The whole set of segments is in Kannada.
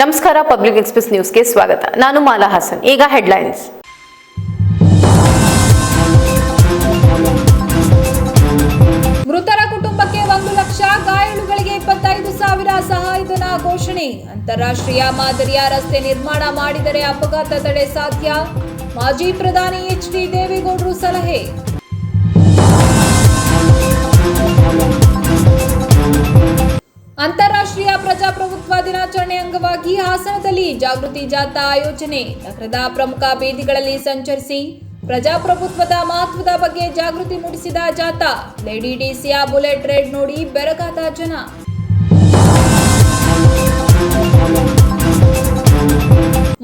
ನಮಸ್ಕಾರ ಪಬ್ಲಿಕ್ ಎಕ್ಸ್ಪ್ರೆಸ್ ನ್ಯೂಸ್ಗೆ ಸ್ವಾಗತ. ನಾನು ಮಾಲಾ ಹಾಸನ್. ಈಗ ಹೆಡ್ಲೈನ್ಸ್ ಮೃತರ ಕುಟುಂಬಕ್ಕೆ ಒಂದು ಲಕ್ಷ, ಗಾಯಾಳುಗಳಿಗೆ ಇಪ್ಪತ್ತೈದು ಸಾವಿರ ಸಹಾಯಧನ ಘೋಷಣೆ. ಅಂತಾರಾಷ್ಟ್ರೀಯ ಮಾದರಿಯ ರಸ್ತೆ ನಿರ್ಮಾಣ ಮಾಡಿದರೆ ಅಪಘಾತ ತಡೆ ಸಾಧ್ಯ? ಮಾಜಿ ಪ್ರಧಾನಿ ಎಚ್ ಡಿ ದೇವೇಗೌಡರು ಸಲಹೆ. ಅಂತಾರಾಷ್ಟ್ರೀಯ ಪ್ರಜಾಪ್ರಭುತ್ವ ದಿನಾಚರಣೆ ಅಂಗವಾಗಿ ಹಾಸನದಲ್ಲಿ ಜಾಗೃತಿ ಜಾಥಾ ಆಯೋಜನೆ. ನಗರದ ಪ್ರಮುಖ ಬೀದಿಗಳಲ್ಲಿ ಸಂಚರಿಸಿ ಪ್ರಜಾಪ್ರಭುತ್ವದ ಮಹತ್ವದ ಬಗ್ಗೆ ಜಾಗೃತಿ ಮೂಡಿಸಿದ ಜಾಥಾ. ಲೇಡಿ ಡಿಸಿಯ ಬುಲೆಟ್ ರೇಡ್ ನೋಡಿ ಬೆರಗಾದ ಜನ.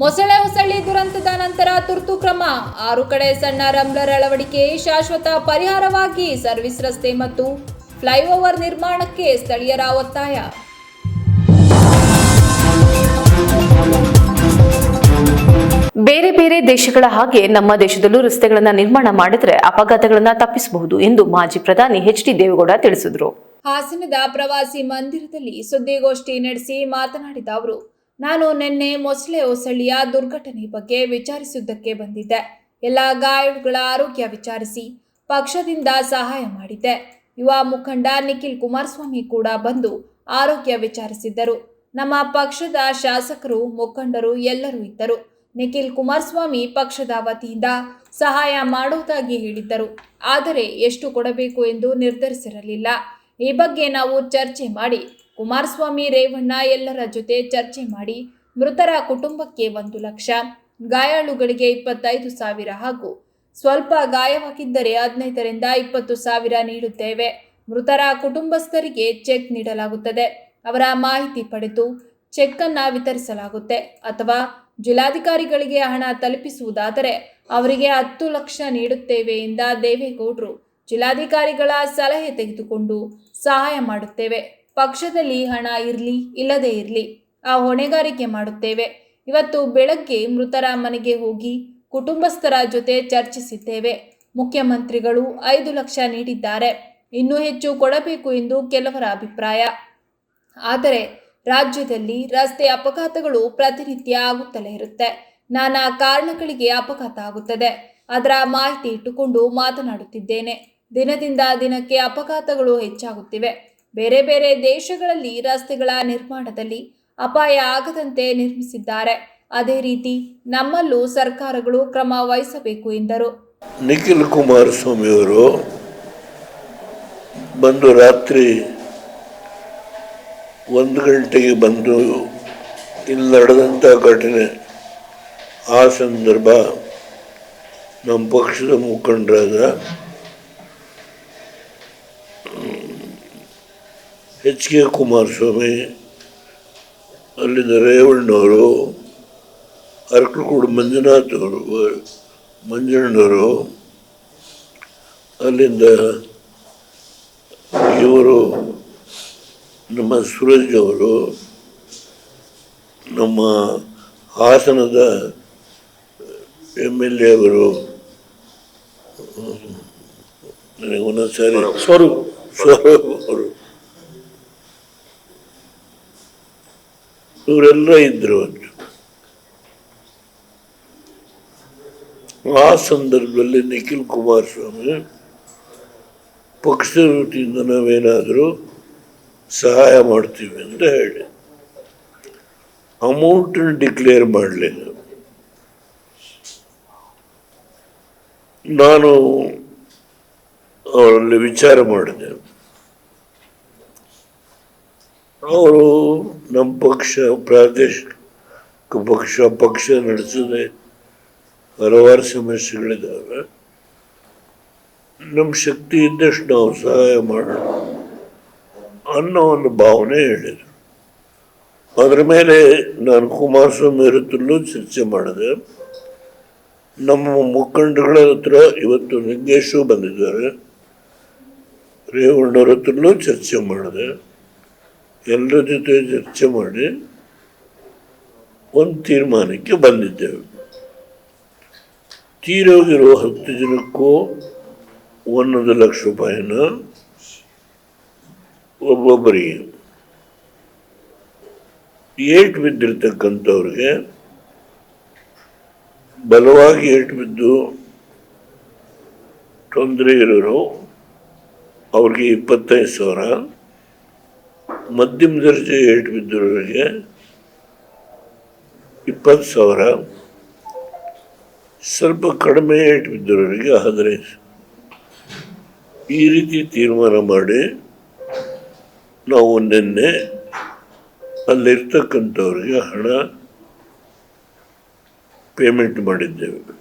ಮೊಸಳೆ ಹೊಸಳ್ಳಿ ದುರಂತದ ನಂತರ ತುರ್ತು ಕ್ರಮ. ಆರು ಕಡೆ ಸಣ್ಣ ರಂಬ್ಲರ್ ಅಳವಡಿಕೆ ಶಾಶ್ವತ ಪರಿಹಾರವಾಗಿ ಸರ್ವಿಸ್ ರಸ್ತೆ ಮತ್ತು ಫ್ಲೈಓವರ್ ನಿರ್ಮಾಣಕ್ಕೆ ಸ್ಥಳೀಯರ ಒತ್ತಾಯ. ಬೇರೆ ಬೇರೆ ದೇಶಗಳ ಹಾಗೆ ನಮ್ಮ ದೇಶದಲ್ಲೂ ರಸ್ತೆಗಳನ್ನ ನಿರ್ಮಾಣ ಮಾಡಿದ್ರೆ ಅಪಘಾತಗಳನ್ನ ತಪ್ಪಿಸಬಹುದು ಎಂದು ಮಾಜಿ ಪ್ರಧಾನಿ ಎಚ್ ಡಿ ದೇವೇಗೌಡ ತಿಳಿಸಿದರು. ಹಾಸನದ ಪ್ರವಾಸಿ ಮಂದಿರದಲ್ಲಿ ಸುದ್ದಿಗೋಷ್ಠಿ ನಡೆಸಿ ಮಾತನಾಡಿದ ಅವರು ನಾನು ನಿನ್ನೆ ಮೊಸಳೆ ಹೊಸಳ್ಳಿಯ ದುರ್ಘಟನೆ ಬಗ್ಗೆ ವಿಚಾರಿಸುವುದಕ್ಕೆ ಬಂದಿದ್ದೆ. ಎಲ್ಲ ಗಾಯಗಳ ಆರೋಗ್ಯ ವಿಚಾರಿಸಿ ಪಕ್ಷದಿಂದ ಸಹಾಯ ಮಾಡಿದ್ದೆ. ಯುವ ಮುಖಂಡ ನಿಖಿಲ್ ಕುಮಾರಸ್ವಾಮಿ ಕೂಡ ಬಂದು ಆರೋಗ್ಯ ವಿಚಾರಿಸಿದ್ದರು. ನಮ್ಮ ಪಕ್ಷದ ಶಾಸಕರು, ಮುಖಂಡರು ಎಲ್ಲರೂ ಇದ್ದರು. ನಿಖಿಲ್ ಕುಮಾರಸ್ವಾಮಿ ಪಕ್ಷದ ವತಿಯಿಂದ ಸಹಾಯ ಮಾಡುವುದಾಗಿ ಹೇಳಿದ್ದರು. ಆದರೆ ಎಷ್ಟು ಕೊಡಬೇಕು ಎಂದು ನಿರ್ಧರಿಸಿರಲಿಲ್ಲ. ಈ ಬಗ್ಗೆ ನಾವು ಚರ್ಚೆ ಮಾಡಿ, ಕುಮಾರಸ್ವಾಮಿ, ರೇವಣ್ಣ ಎಲ್ಲರ ಜೊತೆ ಚರ್ಚೆ ಮಾಡಿ, ಮೃತರ ಕುಟುಂಬಕ್ಕೆ ಒಂದು ಲಕ್ಷ, ಗಾಯಾಳುಗಳಿಗೆ ಇಪ್ಪತ್ತೈದು ಸಾವಿರ ಹಾಗೂ ಸ್ವಲ್ಪ ಗಾಯವಾಗಿದ್ದರೆ ಹದಿನೈದರಿಂದ ಇಪ್ಪತ್ತು ಸಾವಿರ ನೀಡುತ್ತೇವೆ. ಮೃತರ ಕುಟುಂಬಸ್ಥರಿಗೆ ಚೆಕ್ ನೀಡಲಾಗುತ್ತದೆ. ಅವರ ಮಾಹಿತಿ ಪಡೆದು ಚೆಕ್ಕನ್ನು ವಿತರಿಸಲಾಗುತ್ತೆ. ಅಥವಾ ಜಿಲ್ಲಾಧಿಕಾರಿಗಳಿಗೆ ಹಣ ತಲುಪಿಸುವುದಾದರೆ ಅವರಿಗೆ ಹತ್ತು ಲಕ್ಷ ನೀಡುತ್ತೇವೆ ಎಂದ ದೇವೇಗೌಡರು ಜಿಲ್ಲಾಧಿಕಾರಿಗಳ ಸಲಹೆ ತೆಗೆದುಕೊಂಡು ಸಹಾಯ ಮಾಡುತ್ತೇವೆ. ಪಕ್ಷದಲ್ಲಿ ಹಣ ಇರಲಿ, ಇಲ್ಲದೇ ಇರಲಿ, ಆ ಹೊಣೆಗಾರಿಕೆ ಮಾಡುತ್ತೇವೆ. ಇವತ್ತು ಬೆಳಗ್ಗೆ ಮೃತರ ಮನೆಗೆ ಹೋಗಿ ಕುಟುಂಬಸ್ಥರ ಜೊತೆ ಚರ್ಚಿಸಿದ್ದೇವೆ. ಮುಖ್ಯಮಂತ್ರಿಗಳು ಐದು ಲಕ್ಷ ನೀಡಿದ್ದಾರೆ. ಇನ್ನೂ ಹೆಚ್ಚು ಕೊಡಬೇಕು ಎಂದು ಕೆಲವರ ಅಭಿಪ್ರಾಯ. ಆದರೆ ರಾಜ್ಯದಲ್ಲಿ ರಸ್ತೆ ಅಪಘಾತಗಳು ಪ್ರತಿನಿತ್ಯ ಆಗುತ್ತಲೇ ಇರುತ್ತೆ. ನಾನಾ ಕಾರಣಗಳಿಗೆ ಅಪಘಾತ ಆಗುತ್ತದೆ. ಅದರ ಮಾಹಿತಿ ಇಟ್ಟುಕೊಂಡು ಮಾತನಾಡುತ್ತಿದ್ದೇನೆ. ದಿನದಿಂದ ದಿನಕ್ಕೆ ಅಪಘಾತಗಳು ಹೆಚ್ಚಾಗುತ್ತಿವೆ. ಬೇರೆ ಬೇರೆ ದೇಶಗಳಲ್ಲಿ ರಸ್ತೆಗಳ ನಿರ್ಮಾಣದಲ್ಲಿ ಅಪಾಯ ಆಗದಂತೆ ನಿರ್ಮಿಸಿದ್ದಾರೆ. ಅದೇ ರೀತಿ ನಮ್ಮಲ್ಲೂ ಸರ್ಕಾರಗಳು ಕ್ರಮ ವಹಿಸಬೇಕು ಎಂದರು. ನಿಖಿಲ್ ಕುಮಾರಸ್ವಾಮಿ ಅವರು ಬಂದು ರಾತ್ರಿ ಒಂದು ಗಂಟೆಗೆ ಬಂದು ಇಲ್ಲಿ ನಡೆದಂಥ ಘಟನೆ ಆ ಸಂದರ್ಭ ನಮ್ಮ ಪಕ್ಷದ ಮುಖಂಡರಾದ, ಎಚ್ ಕೆ ಕುಮಾರಸ್ವಾಮಿ ಅಲ್ಲಿಂದ ರೇವಣ್ಣವರು ಅರಕಲಗೂಡು ಮಂಜುನಾಥ್ ಅವರು ಮಂಜಣ್ಣವರು ಅಲ್ಲಿಂದ ಇವರು ನಮ್ಮ ಸುರಜ್ ಅವರು ನಮ್ಮ ಹಾಸನದ ಎಂ ಎಲ್ ಎ ಅವರು ನನಗೆ ಒಂದೊಂದು ಸಾರಿ ಸ್ವರೂಪ್ ಸ್ವರೂಪ್ ಅವರು. ಇವರೆಲ್ಲ ಇದ್ರು ಅಂತ. ಆ ಸಂದರ್ಭದಲ್ಲಿ ನಿಖಿಲ್ ಕುಮಾರಸ್ವಾಮಿ ಪಕ್ಷದ ವೃತ್ತಿಯಿಂದ ನಾವೇನಾದರೂ ಸಹಾಯ ಮಾಡ್ತೀವಿ ಅಂತ ಹೇಳಿ. ಅಮೌಂಟನ್ನು ಡಿಕ್ಲೇರ್ ಮಾಡಲಿಲ್ಲ ನಾನು ಅವರಲ್ಲಿ ವಿಚಾರ ಮಾಡಿದೆ. ಅವರು ನಮ್ಮ ಪಕ್ಷ ಪ್ರಾದೇಶಿಕ ಪಕ್ಷ ಪಕ್ಷ ನಡೆಸದೆ ಹಲವಾರು ಸಮಸ್ಯೆಗಳಿದ್ದಾವೆ ನಮ್ಮ ಶಕ್ತಿ ಇದ್ದಷ್ಟು ನಾವು ಸಹಾಯ ಮಾಡೋಣ ಅನ್ನೋ ಒಂದು ಭಾವನೆ ಹೇಳಿದರು. ಅದರ ಮೇಲೆ ನಾನು ಕುಮಾರಸ್ವಾಮಿ ಇರುತ್ತಲೂ ಚರ್ಚೆ ಮಾಡಿದೆ. ನಮ್ಮ ಮುಖಂಡಗಳ ಹತ್ರ ಇವತ್ತು ಲಿಂಗೇಶು ಬಂದಿದ್ದಾರೆ. ರೇವಣ್ಣವ್ರ ಹತ್ರಲ್ಲೂ ಚರ್ಚೆ ಮಾಡಿದೆ. ಎಲ್ಲರ ಜೊತೆ ಚರ್ಚೆ ಮಾಡಿ ಒಂದು ತೀರ್ಮಾನಕ್ಕೆ ಬಂದಿದ್ದೇವೆ. ತೀರೋಗಿರೋ ಹತ್ತು ಜನಕ್ಕೂ ಒಂದೊಂದು ಲಕ್ಷ ರೂಪಾಯಿನ ಒಬ್ಬೊಬ್ಬರಿಗೆ ಏಟು ಬಿದ್ದಿರ್ತಕ್ಕಂಥವ್ರಿಗೆ ಬಲವಾಗಿ ಏಟು ಬಿದ್ದು ತೊಂದರೆ ಇರೋರು ಅವ್ರಿಗೆ ಇಪ್ಪತ್ತೈದು ಸಾವಿರ, ಮಧ್ಯಮ ದರ್ಜೆ ಏಟು ಬಿದ್ದಿರೋರಿಗೆ ಇಪ್ಪತ್ತು ಸಾವಿರ. ಸ್ವಲ್ಪ ಕಡಿಮೆ ಏಟು ಬಿದ್ದಿರೋರಿಗೆ ಹದಿನೈದು. ಈ ರೀತಿ ತೀರ್ಮಾನ ಮಾಡಿ ನಾವು ನಿನ್ನೆ ಅಲ್ಲಿರ್ತಕ್ಕಂಥವ್ರಿಗೆ ಹಣ ಪೇಮೆಂಟ್ ಮಾಡಿದ್ದೇವೆ.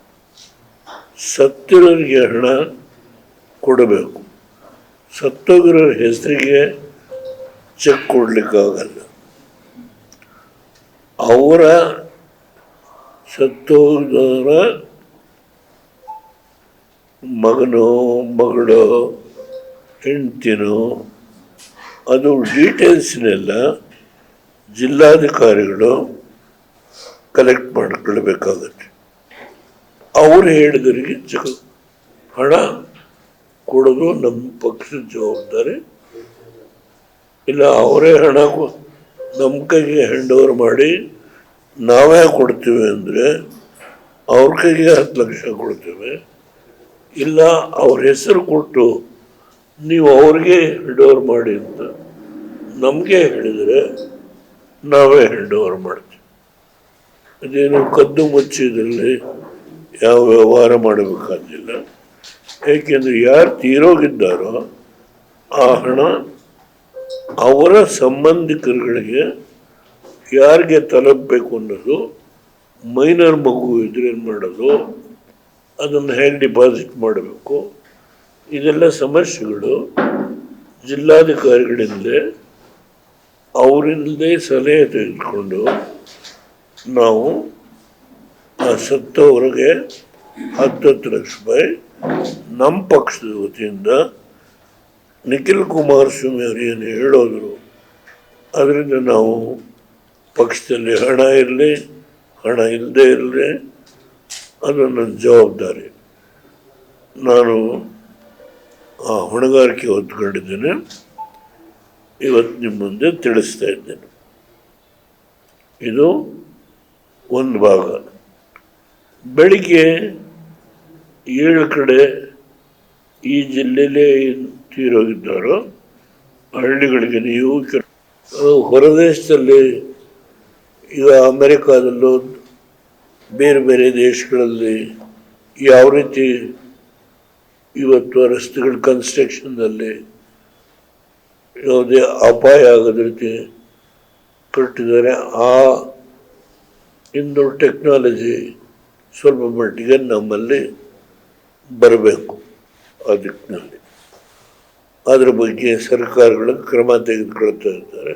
ಸತ್ತಿರೋರಿಗೆ ಹಣ ಕೊಡಬೇಕು. ಸತ್ತೋಗಿರೋರ ಹೆಸರಿಗೆ ಚೆಕ್ ಕೊಡಲಿಕ್ಕಾಗಲ್ಲ. ಅವರ ಸತ್ತೋದವರ ಮಗನೋ, ಮಗಳು, ಹೆಂಡ್ತಿನೋ, ಅದು ಡೀಟೇಲ್ಸ್ನೆಲ್ಲ ಜಿಲ್ಲಾಧಿಕಾರಿಗಳು ಕಲೆಕ್ಟ್ ಮಾಡಿಕೊಳ್ಬೇಕಾಗತ್ತೆ. ಅವರು ಹೇಳಿದವರಿಗೆ ಜಗ ಹಣ ಕೊಡೋದು ನಮ್ಮ ಪಕ್ಷದ ಜವಾಬ್ದಾರಿ. ಇಲ್ಲ, ಅವರೇ ಹಣ ನಮ್ಮ ಕೈಗೆ ಹ್ಯಾಂಡ್ ಓವರ್ ಮಾಡಿ ನಾವೇ ಕೊಡ್ತೀವಿ ಅಂದರೆ ಅವ್ರ ಕೈಗೆ ಹತ್ತು ಲಕ್ಷ ಕೊಡ್ತೇವೆ. ಇಲ್ಲ, ಅವ್ರ ಹೆಸರು ಕೊಟ್ಟು ನೀವು ಅವ್ರಿಗೆ ಹ್ಯಾಂಡ್ ಓವರ್ ಮಾಡಿ ಅಂತ ನಮಗೆ ಹೇಳಿದರೆ ನಾವೇ ಹ್ಯಾಂಡ್ ಓವರ್ ಮಾಡ್ತೀವಿ. ಅದೇನು ಕದ್ದು ಮುಚ್ಚಿದಲ್ಲಿ ಯಾವ ವ್ಯವಹಾರ ಮಾಡಬೇಕಾಗಿಲ್ಲ. ಏಕೆಂದರೆ ಯಾರು ತೀರೋಗಿದ್ದಾರೋ ಆ ಹಣ ಅವರ ಸಂಬಂಧಿಕರುಗಳಿಗೆ ಯಾರಿಗೆ ತಲುಪಬೇಕು ಅನ್ನೋದು ಮೈನರ್ ಮಗು ಇದ್ರೆ ಏನು ಮಾಡೋದು? ಅದನ್ನು ಹೇಗೆ ಡಿಪಾಸಿಟ್ ಮಾಡಬೇಕು? ಇದೆಲ್ಲ ಸಮಸ್ಯೆಗಳು ಜಿಲ್ಲಾಧಿಕಾರಿಗಳಿಂದಲೇ ಅವರಿಂದಲೇ ಸಲಹೆ ತೆಗೆದುಕೊಂಡು ನಾವು ಆ ಸತ್ತವರಿಗೆ ಹತ್ತತ್ತು ಲಕ್ಷ ರೂಪಾಯಿ ನಮ್ಮ ಪಕ್ಷದ ವತಿಯಿಂದ ನಿಖಿಲ್ ಕುಮಾರಸ್ವಾಮಿ ಅವರು ಏನು ಹೇಳೋದ್ರು, ಅದರಿಂದ ನಾವು ಪಕ್ಷದಲ್ಲಿ ಹಣ ಇರಲಿ, ಹಣ ಇಲ್ಲದೆ ಇರಲಿ ಅದು ನನ್ನ ಜವಾಬ್ದಾರಿ. ನಾನು ಆ ಹೊಣೆಗಾರಿಕೆ ಹೊತ್ಕೊಂಡಿದ್ದೇನೆ. ಇವತ್ತು ನಿಮ್ಮ ಮುಂದೆ ತಿಳಿಸ್ತಾ ಇದ್ದೇನೆ. ಇದು ಒಂದು ಭಾಗ. ಬೆಳಿಗ್ಗೆ ಏಳು ಕಡೆ ಈ ಜಿಲ್ಲೆಯಲ್ಲೇ ತೀರೋಗಿದ್ದಾರೋ, ಹಳ್ಳಿಗಳಿಗೆ ನೀವು ಹೊರದೇಶದಲ್ಲಿ, ಈಗ ಅಮೆರಿಕಾದಲ್ಲೂ ಬೇರೆ ಬೇರೆ ದೇಶಗಳಲ್ಲಿ ಯಾವ ರೀತಿ ಇವತ್ತು ರಸ್ತೆಗಳ ಕನ್ಸ್ಟ್ರಕ್ಷನ್ನಲ್ಲಿ ಯಾವುದೇ ಅಪಾಯ ಆಗದ ರೀತಿ ಕಟ್ಟಿದ್ದಾರೆ, ಆ ಇಂದು ಟೆಕ್ನಾಲಜಿ ಸ್ವಲ್ಪ ಮಟ್ಟಿಗೆ ನಮ್ಮಲ್ಲಿ ಬರಬೇಕು ಆ ದಿಕ್ಕಿನಲ್ಲಿ. ಅದರ ಬಗ್ಗೆ ಸರ್ಕಾರಗಳು ಕ್ರಮ ತೆಗೆದುಕೊಳ್ತಾ ಇದ್ದಾರೆ.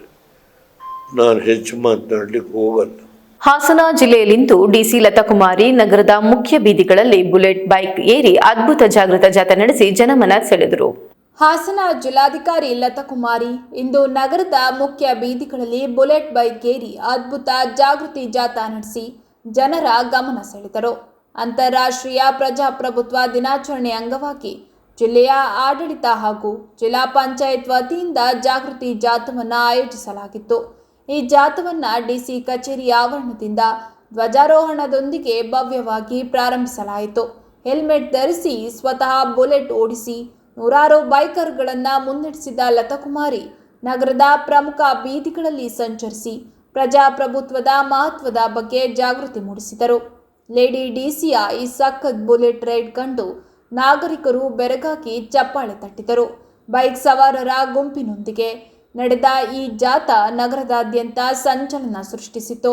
ನಾನು ಹೆಚ್ಚು ಮಾತನಾಡಲಿಕ್ಕೆ ಹೋಗಲ್ಲ. ಹಾಸನ ಜಿಲ್ಲೆಯಲ್ಲಿಂದು ಡಿಸಿ ಲತಾಕುಮಾರಿ ನಗರದ ಮುಖ್ಯ ಬೀದಿಗಳಲ್ಲಿ ಬುಲೆಟ್ ಬೈಕ್ ಏರಿ ಅದ್ಭುತ ಜಾಗೃತ ಜಾಥಾ ನಡೆಸಿ ಜನಮನ ಸೆಳೆದರು. ಹಾಸನ ಜಿಲ್ಲಾಧಿಕಾರಿ ಲತಾಕುಮಾರಿ, ಇಂದು ನಗರದ ಮುಖ್ಯ ಬೀದಿಗಳಲ್ಲಿ ಬುಲೆಟ್ ಬೈಕ್ ಏರಿ ಅದ್ಭುತ ಜಾಗೃತಿ ಜಾಥಾ ನಡೆಸಿ ಜನರ ಗಮನ ಸೆಳೆದರು. ಅಂತಾರಾಷ್ಟ್ರೀಯ ಪ್ರಜಾಪ್ರಭುತ್ವ ದಿನಾಚರಣೆ ಅಂಗವಾಗಿ ಜಿಲ್ಲೆಯ ಆಡಳಿತ ಹಾಗೂ ಜಿಲ್ಲಾ ಪಂಚಾಯತ್ ವತಿಯಿಂದ ಜಾಗೃತಿ ಜಾಥವನ್ನು ಆಯೋಜಿಸಲಾಗಿತ್ತು. ಈ ಜಾಥವನ್ನ ಡಿಸಿ ಕಚೇರಿ ಆವರಣದಿಂದ ಧ್ವಜಾರೋಹಣದೊಂದಿಗೆ ಭವ್ಯವಾಗಿ ಪ್ರಾರಂಭಿಸಲಾಯಿತು. ಹೆಲ್ಮೆಟ್ ಧರಿಸಿ ಸ್ವತಃ ಬುಲೆಟ್ ಓಡಿಸಿ ನೂರಾರು ಬೈಕರ್ಗಳನ್ನು ಮುನ್ನಡೆಸಿದ ಲತಾಕುಮಾರಿ ನಗರದ ಪ್ರಮುಖ ಬೀದಿಗಳಲ್ಲಿ ಸಂಚರಿಸಿ ಪ್ರಜಾಪ್ರಭುತ್ವದ ಮಹತ್ವದ ಬಗ್ಗೆ ಜಾಗೃತಿ ಮೂಡಿಸಿದರು. ಲೇಡಿ ಡಿಸಿಯ ಈ ಸಖತ್ ಬುಲೆಟ್ ರೈಡ್ ಕಂಡು ನಾಗರಿಕರು ಬೆರಗಾಗಿ ಚಪ್ಪಾಳೆ ತಟ್ಟಿದರು. ಬೈಕ್ ಸವಾರರ ಗುಂಪಿನೊಂದಿಗೆ ನಡೆದ ಈ ಜಾಥಾ ನಗರದಾದ್ಯಂತ ಸಂಚಲನ ಸೃಷ್ಟಿಸಿತು.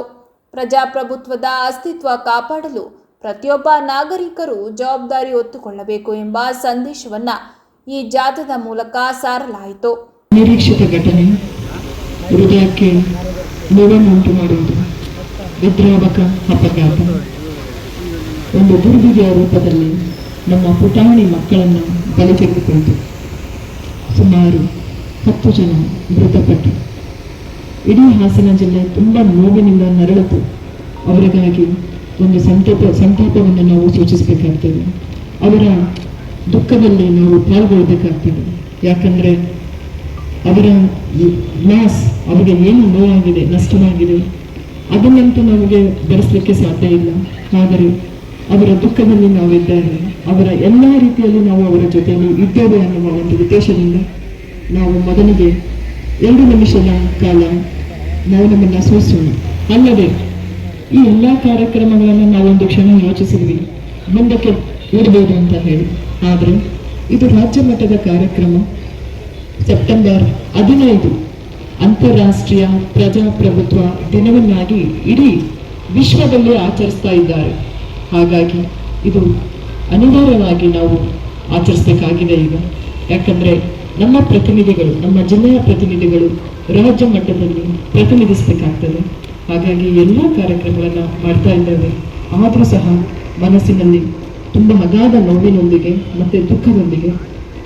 ಪ್ರಜಾಪ್ರಭುತ್ವದ ಅಸ್ತಿತ್ವ ಕಾಪಾಡಲು ಪ್ರತಿಯೊಬ್ಬ ನಾಗರಿಕರು ಜವಾಬ್ದಾರಿ ಹೊತ್ತುಕೊಳ್ಳಬೇಕು ಎಂಬ ಸಂದೇಶವನ್ನ ಈ ಜಾಥಾದ ಮೂಲಕ ಸಾರಲಾಯಿತು. ನಿರೀಕ್ಷಿತ ಘಟನೆ. ಹೃದಯಕ್ಕೆ ನೋವನ್ನುಂಟು ಮಾಡುವುದು ವಿದ್ರಾವಕ ಅಪಘಾತ. ಒಂದು ದುರ್ವಿಧಿಯ ರೂಪದಲ್ಲಿ ನಮ್ಮ ಪುಟಾಣಿ ಮಕ್ಕಳನ್ನು ಬಲಿ ತೆಗೆದುಕೊಂಡು ಸುಮಾರು ಹತ್ತು ಜನ ಮೃತಪಟ್ಟರು ಇಡೀ ಹಾಸನ ಜಿಲ್ಲೆ ತುಂಬಾ ನೋವಿನಿಂದ ನರಳಿತು ಅವರಿಗಾಗಿ ಒಂದು ಸಂತಾಪ ಸಂತಾಪವನ್ನು ನಾವು ಸೂಚಿಸಬೇಕಾಗ್ತದೆ. ಅವರ ದುಃಖದಲ್ಲಿ ನಾವು ಪಾಲ್ಗೊಳ್ಬೇಕಾಗ್ತದೆ. ಯಾಕಂದ್ರೆ ಅವರ ಲಾಸ್ ಅವರಿಗೆ ಏನು ನೋವಾಗಿದೆ, ನಷ್ಟವಾಗಿದೆ, ಅದನ್ನಂತೂ ನಮಗೆ ಬೆರೆಸಲಿಕ್ಕೆ ಸಾಧ್ಯ ಇಲ್ಲ. ಆದರೆ ಅವರ ದುಃಖದಲ್ಲಿ ನಾವಿದ್ದೇವೆ ಅವರ ಎಲ್ಲ ರೀತಿಯಲ್ಲಿ ನಾವು ಅವರ ಜೊತೆಯಲ್ಲಿ ಇದ್ದೇವೆ ಅನ್ನುವ ಒಂದು ಉದ್ದೇಶದಿಂದ ನಾವು ಮೊದಲಿಗೆ ಎರಡು ನಿಮಿಷದ ಕಾಲ ಮೌನವನ್ನು ಸೂಚಿಸೋಣ ಅಲ್ಲದೆ ಈ ಎಲ್ಲ ಕಾರ್ಯಕ್ರಮಗಳನ್ನು ನಾವೊಂದು ಕ್ಷಣ ಯೋಚಿಸಿದ್ವಿ. ಮುಂದಕ್ಕೆ ಇಡಬಹುದು ಅಂತ ಹೇಳಿ. ಆದರೆ ಇದು ರಾಜ್ಯ ಮಟ್ಟದ ಕಾರ್ಯಕ್ರಮ. ಸೆಪ್ಟೆಂಬರ್ ಹದಿನೈದು ಅಂತಾರಾಷ್ಟ್ರೀಯ ಪ್ರಜಾಪ್ರಭುತ್ವ ದಿನವನ್ನಾಗಿ ಇಡೀ ವಿಶ್ವದಲ್ಲಿ ಆಚರಿಸ್ತಾ ಇದ್ದಾರೆ. ಹಾಗಾಗಿ ಇದು ಅನಿವಾರ್ಯವಾಗಿ ನಾವು ಆಚರಿಸಬೇಕಾಗಿದೆ ಈಗ. ಯಾಕಂದ್ರೆ ನಮ್ಮ ಪ್ರತಿನಿಧಿಗಳು, ನಮ್ಮ ಜಿಲ್ಲೆಯ ಪ್ರತಿನಿಧಿಗಳು ರಾಜ್ಯ ಮಟ್ಟದಲ್ಲಿ ಪ್ರತಿನಿಧಿಸಬೇಕಾಗ್ತದೆ. ಹಾಗಾಗಿ ಎಲ್ಲ ಕಾರ್ಯಕ್ರಮಗಳನ್ನು ಮಾಡ್ತಾ ಇದ್ದೇವೆ. ಆದರೂ ಸಹ ಮನಸ್ಸಿನಲ್ಲಿ ತುಂಬ ಅಗಾಧ ನೋವಿನೊಂದಿಗೆ ಮತ್ತೆ ದುಃಖದೊಂದಿಗೆ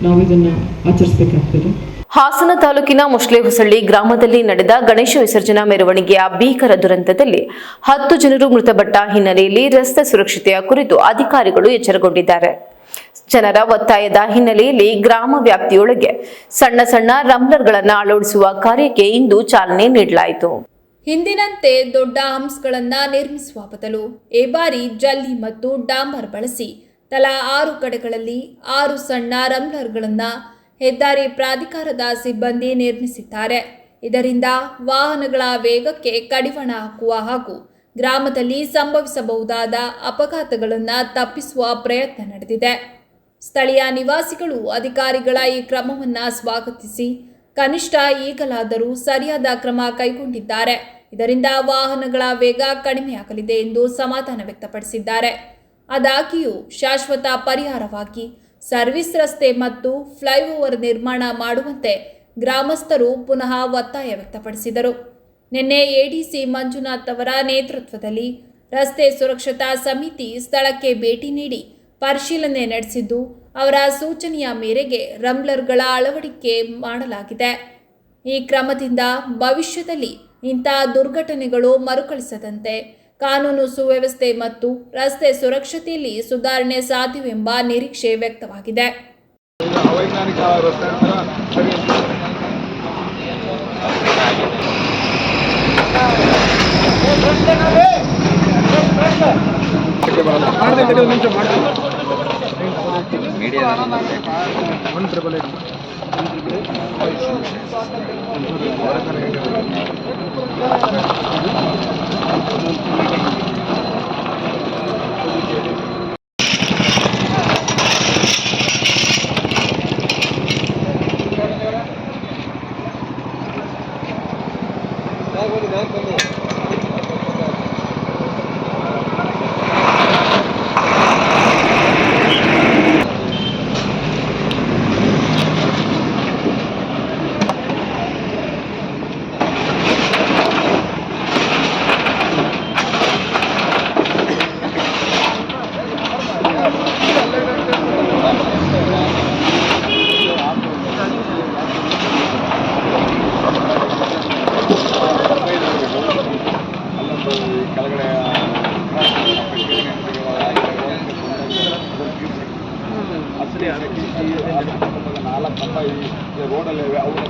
ನಾವು ಇದನ್ನು ಆಚರಿಸಬೇಕಾಗ್ತದೆ. ಹಾಸನ ತಾಲೂಕಿನ ಮುಷ್ಲೆ ಹೊಸಳ್ಳಿ ಗ್ರಾಮದಲ್ಲಿ ನಡೆದ ಗಣೇಶ ವಿಸರ್ಜನಾ ಮೆರವಣಿಗೆಯ ಭೀಕರ ದುರಂತದಲ್ಲಿ ಹತ್ತು ಜನರು ಮೃತಪಟ್ಟ ಹಿನ್ನೆಲೆಯಲ್ಲಿ ರಸ್ತೆ ಸುರಕ್ಷತೆಯ ಕುರಿತು ಅಧಿಕಾರಿಗಳು ಎಚ್ಚರಗೊಂಡಿದ್ದಾರೆ. ಜನರ ಒತ್ತಾಯದ ಹಿನ್ನೆಲೆಯಲ್ಲಿ ಗ್ರಾಮ ವ್ಯಾಪ್ತಿಯೊಳಗೆ ಸಣ್ಣ ಸಣ್ಣ ರಂಬ್ಲರ್ಗಳನ್ನು ಅಳವಡಿಸುವ ಕಾರ್ಯಕ್ಕೆ ಇಂದು ಚಾಲನೆ ನೀಡಲಾಯಿತು. ಹಿಂದಿನಂತೆ ದೊಡ್ಡ ಹಂಪ್ಸ್ಗಳನ್ನು ನಿರ್ಮಿಸುವ ಬದಲು ಈ ಬಾರಿ ಜಲ್ಲಿ ಮತ್ತು ಡಾಂಬರ್ ಬಳಸಿ ತಲಾ ಆರು ಕಡೆಗಳಲ್ಲಿ ಆರು ಸಣ್ಣ ರಂಬ್ಲರ್ಗಳನ್ನ ಹೆದ್ದಾರಿ ಪ್ರಾಧಿಕಾರದ ಸಿಬ್ಬಂದಿ ನಿರ್ಮಿಸಿದ್ದಾರೆ. ಇದರಿಂದ ವಾಹನಗಳ ವೇಗಕ್ಕೆ ಕಡಿವಾಣ ಹಾಕುವ ಹಾಗೂ ಗ್ರಾಮದಲ್ಲಿ ಸಂಭವಿಸಬಹುದಾದ ಅಪಘಾತಗಳನ್ನು ತಪ್ಪಿಸುವ ಪ್ರಯತ್ನ ನಡೆದಿದೆ. ಸ್ಥಳೀಯ ನಿವಾಸಿಗಳು, ಅಧಿಕಾರಿಗಳ ಈ ಕ್ರಮವನ್ನು ಸ್ವಾಗತಿಸಿ ಕನಿಷ್ಠ ಈಗಲಾದರೂ ಸರಿಯಾದ ಕ್ರಮ ಕೈಗೊಂಡಿದ್ದಾರೆ. ಇದರಿಂದ ವಾಹನಗಳ ವೇಗ ಕಡಿಮೆಯಾಗಲಿದೆ ಎಂದು ಸಮಾಧಾನ ವ್ಯಕ್ತಪಡಿಸಿದ್ದಾರೆ. ಆದಾಗ್ಯೂ, ಶಾಶ್ವತ ಪರಿಹಾರವಾಗಿ ಸರ್ವಿಸ್ ರಸ್ತೆ ಮತ್ತು ಫ್ಲೈಓವರ್ ನಿರ್ಮಾಣ ಮಾಡುವಂತೆ ಗ್ರಾಮಸ್ಥರು ಪುನಃ ಒತ್ತಾಯ ವ್ಯಕ್ತಪಡಿಸಿದರು. ನಿನ್ನೆ ಎಡಿಸಿ ಮಂಜುನಾಥ್ ಅವರ ನೇತೃತ್ವದಲ್ಲಿ ರಸ್ತೆ ಸುರಕ್ಷತಾ ಸಮಿತಿ ಸ್ಥಳಕ್ಕೆ ಭೇಟಿ ನೀಡಿ ಪರಿಶೀಲನೆ ನಡೆಸಿದ್ದು, ಅವರ ಸೂಚನೆಯ ಮೇರೆಗೆ ರಂಬ್ಲರ್ಗಳ ಅಳವಡಿಕೆ ಮಾಡಲಾಗಿದೆ. ಈ ಕ್ರಮದಿಂದ ಭವಿಷ್ಯದಲ್ಲಿ ಇಂಥ ದುರ್ಘಟನೆಗಳು ಮರುಕಳಿಸದಂತೆ ಕಾನೂನು ಸುವ್ಯವಸ್ಥೆ ಮತ್ತು ರಸ್ತೆ ಸುರಕ್ಷತೆಯಲ್ಲಿ ಸುಧಾರಣೆ ಸಾಧ್ಯವೆಂಬ ನಿರೀಕ್ಷೆ ವ್ಯಕ್ತವಾಗಿದೆ. ಅವೈಜ್ಞಾನಿಕ ರಸ್ತೆ ಅಂತ ಸರಿ ಮಾಡಿದೆ. ತಡಿ ಒಂದು ನಿಮಿಷ ಮಾಡ್ತೀನಿ ಒನ್ ಟ್ರಿಬಲ್ ಏಟ್ ಕೆಳಗಡೆ ಅಸಲಿ ಅದಕ್ಕೆ ನಾಲ್ಕು ಕಂಬ ಈ ರೋಡಲ್ಲಿ ಅವನ್ನ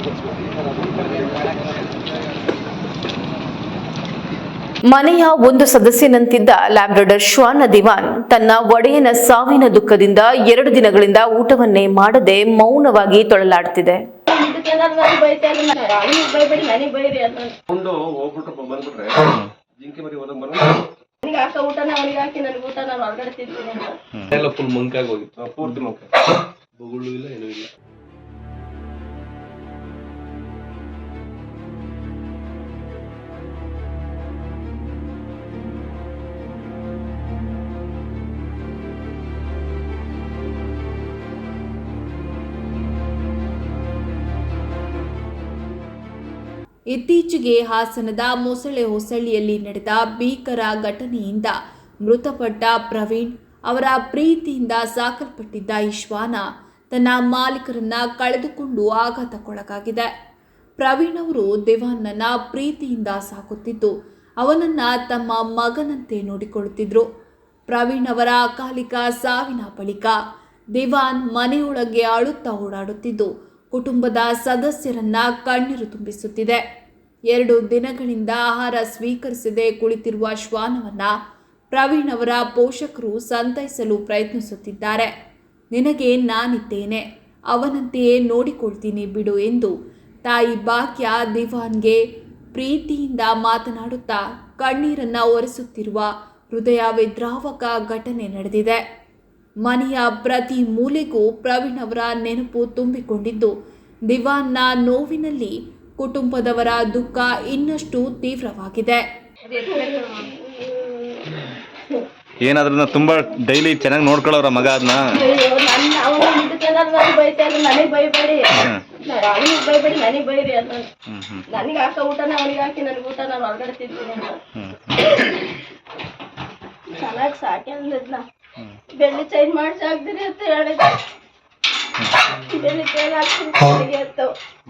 ಮನೆಯ ಒಂದು ಸದಸ್ಯನಂತಿದ್ದ ಲ್ಯಾಬ್ರಡರ್ ಶ್ವಾನ ದಿವಾನ್ ತನ್ನ ಒಡೆಯನ ಸಾವಿನ ದುಃಖದಿಂದ ಎರಡು ದಿನಗಳಿಂದ ಊಟವನ್ನೇ ಮಾಡದೆ ಮೌನವಾಗಿ ತೊಳಲಾಡ್ತಿದೆ. ಇದಕ್ಕೆ ನಾನು ಏನೂ ಬೈತಾ ಇತ್ತೀಚೆಗೆ ಹಾಸನದ ಮೊಸಳೆ ಹೊಸಳ್ಳಿಯಲ್ಲಿ ನಡೆದ ಭೀಕರ ಘಟನೆಯಿಂದ ಮೃತಪಟ್ಟ ಪ್ರವೀಣ್ ಅವರ ಪ್ರೀತಿಯಿಂದ ಸಾಕಲ್ಪಟ್ಟಿದ್ದ ಈ ಶ್ವಾನ ತನ್ನ ಮಾಲೀಕರನ್ನ ಕಳೆದುಕೊಂಡು ಆಘಾತಕ್ಕೊಳಗಾಗಿದೆ. ಪ್ರವೀಣ್ ಅವರು ದೇವಾನನ್ನ ಪ್ರೀತಿಯಿಂದ ಸಾಕುತ್ತಿದ್ದು, ಅವನನ್ನ ತಮ್ಮ ಮಗನಂತೆ ನೋಡಿಕೊಳ್ಳುತ್ತಿದ್ದರು ಪ್ರವೀಣ್ ಅವರ ಅಕಾಲಿಕ ಸಾವಿನ ಬಳಿಕ ದಿವಾನ್ ಮನೆಯೊಳಗೆ ಅಳುತ್ತಾ ಓಡಾಡುತ್ತಿದ್ದು, ಕುಟುಂಬದ ಸದಸ್ಯರನ್ನ ಕಣ್ಣೀರು ತುಂಬಿಸುತ್ತಿದೆ. ಎರಡು ದಿನಗಳಿಂದ ಆಹಾರ ಸ್ವೀಕರಿಸದೆ ಕುಳಿತಿರುವ ಶ್ವಾನವನ್ನ ಪ್ರವೀಣ್ ಅವರ ಪೋಷಕರು ಸಂತೈಸಲು ಪ್ರಯತ್ನಿಸುತ್ತಿದ್ದಾರೆ. ನಿನಗೆ ನಾನಿದ್ದೇನೆ. ಅವನಂತೆಯೇ ನೋಡಿಕೊಳ್ತೀನಿ ಬಿಡು ಎಂದು ತಾಯಿ ಭಾಗ್ಯ ದಿವಾನ್ಗೆ ಪ್ರೀತಿಯಿಂದ ಮಾತನಾಡುತ್ತಾ ಕಣ್ಣೀರನ್ನ ಒರೆಸುತ್ತಿರುವ ಹೃದಯ ವಿದ್ರಾವಕ ಘಟನೆ ನಡೆದಿದೆ. ಮನೆಯ ಪ್ರತಿ ಮೂಲೆಗೂ ಪ್ರವೀಣ್ ಅವರ ನೆನಪು ತುಂಬಿಕೊಂಡಿದ್ದು, ದಿವಾನ್ನ ನೋವಿನಲ್ಲಿ ಕುಟುಂಬದವರ ದುಃಖ ಇನ್ನಷ್ಟು ತೀವ್ರವಾಗಿದೆ. ಏನಾದ್ರೂ ತುಂಬಾ ಡೈಲಿ ಚೆನ್ನಾಗಿ ನೋಡ್ಕೊಳ್ಳೋರ ಮಗ ಅದನ್ನ ನನಗೆ ಬೈಬೇಡಿ. ಅವನಿಗೆ ಬೈಬೇಡಿ ನನಗೆ ಬೈರಿ ಅಂತ. ನನಗೆ ಹಾಕೋ ಊಟನ ಅವನಿಗೆ ಹಾಕಿ ನನಗೆ ಊಟ ನಾನು ಹೊರಗಡೆ ತಿಂತೀನಿ ಅಂತ. ಚೆನ್ನಾಗಿ ಸಾಕಿ ಅಂದಿದ್ನ ಬೆಳ್ಳಿ ಚೈನ್ ಮಾಡಿಸಿ ಹಾಕ್ದಿರಿ ಅಂತ ಹೇಳಿದ